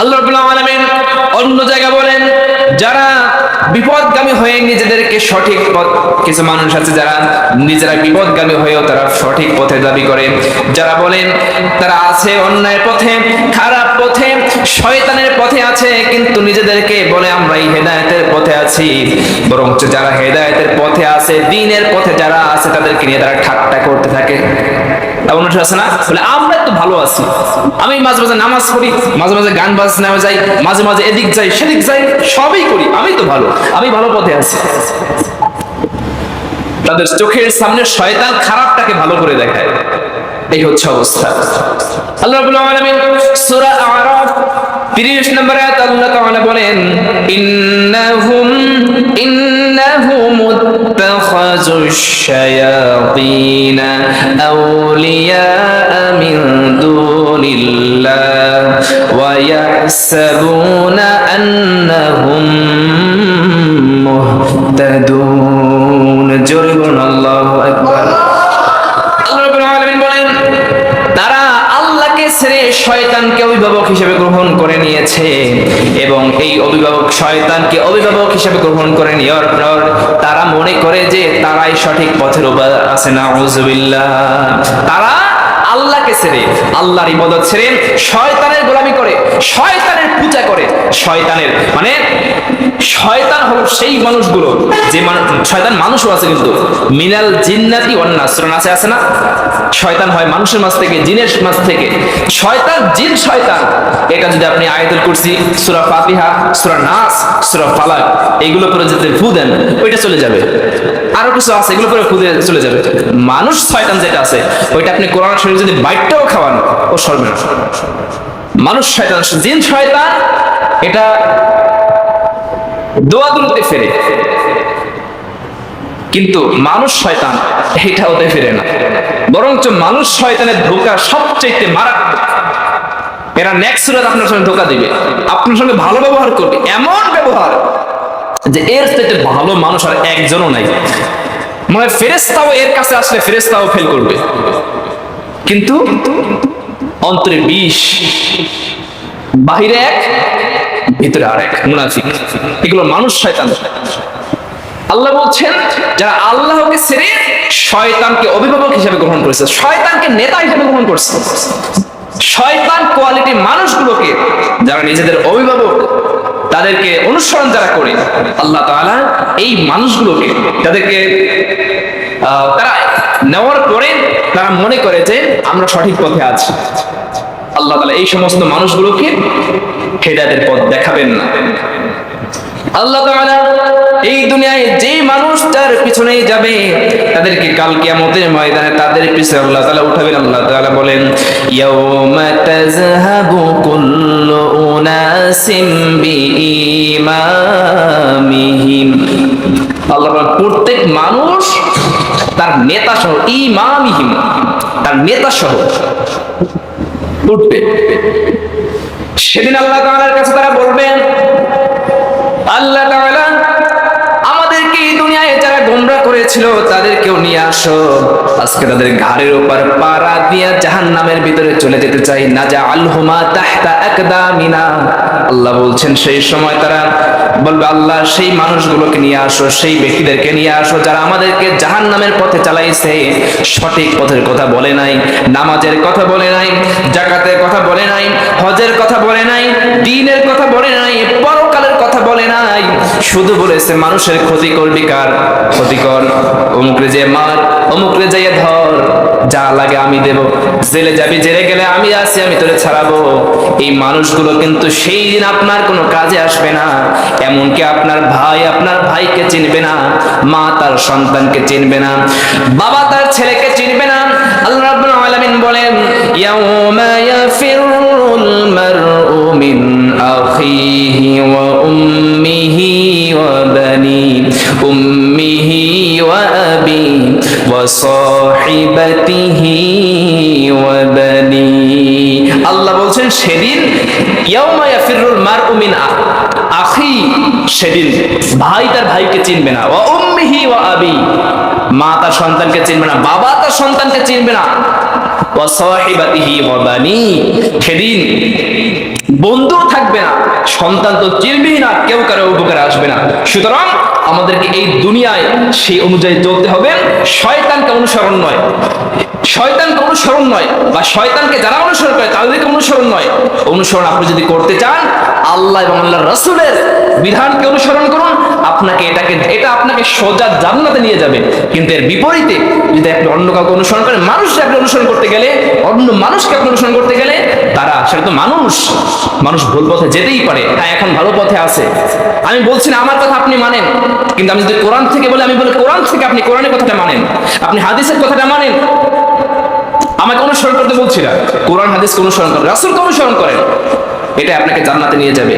আল্লাহ রাব্বুল অন্য জায়গা বলেন, যারা বিপদগামী হয়ে নিজেদেরকে সঠিক পথ, কিছু মানুষ আছে যারা নিজেরা বিপদগামী হয়েও তারা সঠিক পথে দাবি করে। যারা বলেন, তারা আছে অন্যায় পথে, খারাপ পথে শয়তানের পথে আছে, কিন্তু নিজেদেরকে বলে আমরা এই হেদায়েতের পথে আছি। বরঞ্চ যারা হেদায়েতের পথে আছে, দিনের পথে যারা আছে, তাদেরকে নিয়ে তারা ঠাট্টা করতে থাকে। আছে না? বলে, আমরা তো ভালো আছি। আমি মাঝে মাঝে নামাজ পড়ি, মাঝে মাঝে গান বাজনা যাই মাঝে মাঝে এদিক যাই, সেদিক যাই, সবই করি, আমি তো ভালো, আমি ভালো পথে আছি। তাদের চোখের সামনে শয়তান খারাপটাকে ভালো করে দেখায়। এই হচ্ছে অবস্থা। আল্লাহ আল্লাহ তাআলা বলেন, ইন্নাহুম ইন্নাহুম ইত্তাখাযুশ শায়াতিন আউলিয়া মিন দুনিল্লাহ ওয়া ইয়াহসাবুনা আন্নাহুম মুহতাদুন। জোরে বলুন আকবার আল্লাহ রাব্বুল আলামিন বলেন তারা আল্লাহকে ছেড়ে শয়তানকে অভিভাবক হিসেবে গ্রহণ করে নিয়েছে এবং এই অভিভাবক শয়তানকে অভিভাবক হিসেবে গ্রহণ করে নেওয়ার পর তারা মনে করে যে তারাই সঠিক পথের উপর আছে না তারা আল্লাহকে ছেড়ে, আল্লাহর ইবাদত ছেড়ে শয়তানের গোলামি করে, শয়তানের পূজা করে। শয়তানের মানে শয়তান হলো সেই মানুষগুলো, যে মানুষ শয়তান মানুষও আছে কিন্তু। মিনাল জিন্নাতি সুরা নাসে আছে না? শয়তান হয় মানুষের মাঝ থেকে, জিনের মাছ থেকে। শয়তান, জিন শয়তান। এটা যদি আপনি আয়াতুল কুরসি, সূরা ফাতিহা, সূরা নাস, সূরা ফালাক, এগুলো করে যদি ফু দেন, ওইটা চলে যাবে। আরও কিছু আছে, এগুলো করে ফু চলে যাবে। মানুষ শয়তান যেটা আছে, ওইটা আপনি কোরআন শরীফ যদি বাইটটাও খাওয়ান, ও সরবে না। মানুষ শয়তান, জিন শয়তান, এটা দোয়া দুলতে ফেরে। কিন্তু মানুষ শয়তান, এটা হতে ফিরে না। বরঞ্চ মানুষ শয়তানের ধোকা সবচেয়ে মারাত্মক। এরা নেক্সট সুরাত আপনার সঙ্গে ধোকা দিবে। আপনার সঙ্গে ভালো ব্যবহার করবে। এমন ব্যবহার যে এর থেকে ভালো মানুষ আর একজনও নাই। মানে ফেরেস্তাও এর কাছে আসলে ফেরেস্তাও ফেল করবে। কিন্তু অন্তরে বিষ, বাহিরে এক, ভিতরে আরেক, মুনাফিক। এগুলো মানুষ শয়তান। আল্লাহ বলছেন, যারা আল্লাহকে ছেড়ে শয়তানকে অভিভাবক হিসেবে গ্রহণ করেছে, শয়তানকে নেতা হিসেবে গ্রহণ করছে। শয়তান কোয়ালিটি মানুষগুলোকে, যারা নিজেদের অভিভাবক, তাদেরকে অনুসরণ যারা করে, আল্লাহ তাআলা এই মানুষগুলোকে তাদেরকে তারা নেওয়ার পরে তারা মনে করে যে আমরা সঠিক পথে আছি। আল্লাহ তাআলা এই সমস্ত মানুষগুলোকে হেদায়েতের পথ দেখাবেন না। আল্লাহ তাআলা দুনিয়ায় যে মানুষ তার পিছনেই যাবে, তাদেরকে কাল কিয়ামতের ময়দানে তাদের পিছনে আল্লাহ তাআলা উঠাবেন। আল্লাহ তাআলা বলেন, ইয়াউমা তাযহাবু কুল্লু উনাসিম বিইমামিহিম। আল্লাহ প্রত্যেক মানুষ তার নেতা সহ ইমামিহিম, তার নেতা সহ উঠবে। সেদিন আল্লাহ তাআলার কাছে তারা বলবেন, আল্লাহ তাআলা করেছিল তাদেরকেও নিয়ে আসো। আজকে তাদের ঘাড়ের উপর পাড়া দিয়া জাহান্নামের ভিতরে চলে যেতে চাই। না যা আলহুমা তাহতা আকদামিনা। আল্লাহ বলছেন, সেই সময় তারা বলবে, আল্লাহ, সেই মানুষগুলোকে নিয়ে আসো, সেই ব্যক্তিদেরকে নিয়ে আসো, যারা আমাদেরকে জাহান্নামের পথে চালাইছে। সঠিক পথের কথা বলে নাই, নামাজের কথা বলে নাই, জাকাতের কথা বলে নাই, হজের কথা বলে নাই, দিনের কথা বলে নাই বলে নাই শুধু বলেছে মানুষের ক্ষতি করবি কার ক্ষতি কর অমুক রে যে মার, অমুক রে যাইয়ে ধর, যা লাগে আমি দেব। জেলে যাবি, জেলে গেলে আমি আছি, আমি তোরে ছাড়াবো। এই মানুষগুলো কিন্তু সেই দিন আপনার কোনো কাজে আসবে না। এমনকি আপনার ভাই, আপনার ভাইকে চিনবে না, মা তার সন্তানকে চিনবে না, বাবা তার ছেলেকে চিনবে না। আল্লাহ রাব্বুল আলামিন বলেন, ইয়াউমা ইয়াফিরুল মারউ মিন আখিহি ওয়া ওয়া বানি, উম্মিহি ওয়া আল্লাহ বলছেন, সেদিন, ইয়াউমা ইয়াফিরুল মারউ মিন আখি সেদিন ভাই তার ভাইকে চিনবে না। ওয়া আবি মা তার সন্তানকে চিনবে না, বাবা তার সন্তানকে চিনবে না। সেদিন বন্ধু থাকবে না, সন্তান তো চিনবেই না, কেউ কারও উপকারে আসবে না। সুতরাং আমাদেরকে এই দুনিয়ায় সেই অনুযায়ী চলতে হবে, শয়তানকে অনুসরণ নয়। শয়তানকে অনুসরণ নয় বা শয়তানকে যারা অনুসরণ করে তাদেরকে অনুসরণ নয়। অনুসরণ আপনি যদি করতে চান, আল্লাহ এবং আল্লাহ রসুলের বিধানকে অনুসরণ করুন, আপনাকে এটাকে, এটা আপনাকে সোজা জান্নাতে নিয়ে যাবে। কিন্তু এর বিপরীতে যদি আপনি অন্য কাউকে অনুসরণ করেন, মানুষকে আপনি অনুসরণ করতে গেলে, অন্য মানুষকে আপনি অনুসরণ করতে গেলে, তারা, সেটা তো মানুষ মানুষ ভুল পথে যেতেই পারে। হ্যাঁ এখন ভালো পথে আছে। আমি বলছি না, আমার কথা আপনি মানেন, কিন্তু আমি যদি কোরআন থেকে বলে, আমি বলি, কোরআন থেকে আপনি কোরআনের কথাটা মানেন, আপনি হাদিসের কথাটা মানেন আমাকে অনুসরণ করতে বলছি না কোরআন, হাদিসকে অনুসরণ করেন রাসুলকে অনুসরণ করেন এটা আপনাকে জান্নাতে নিয়ে যাবে।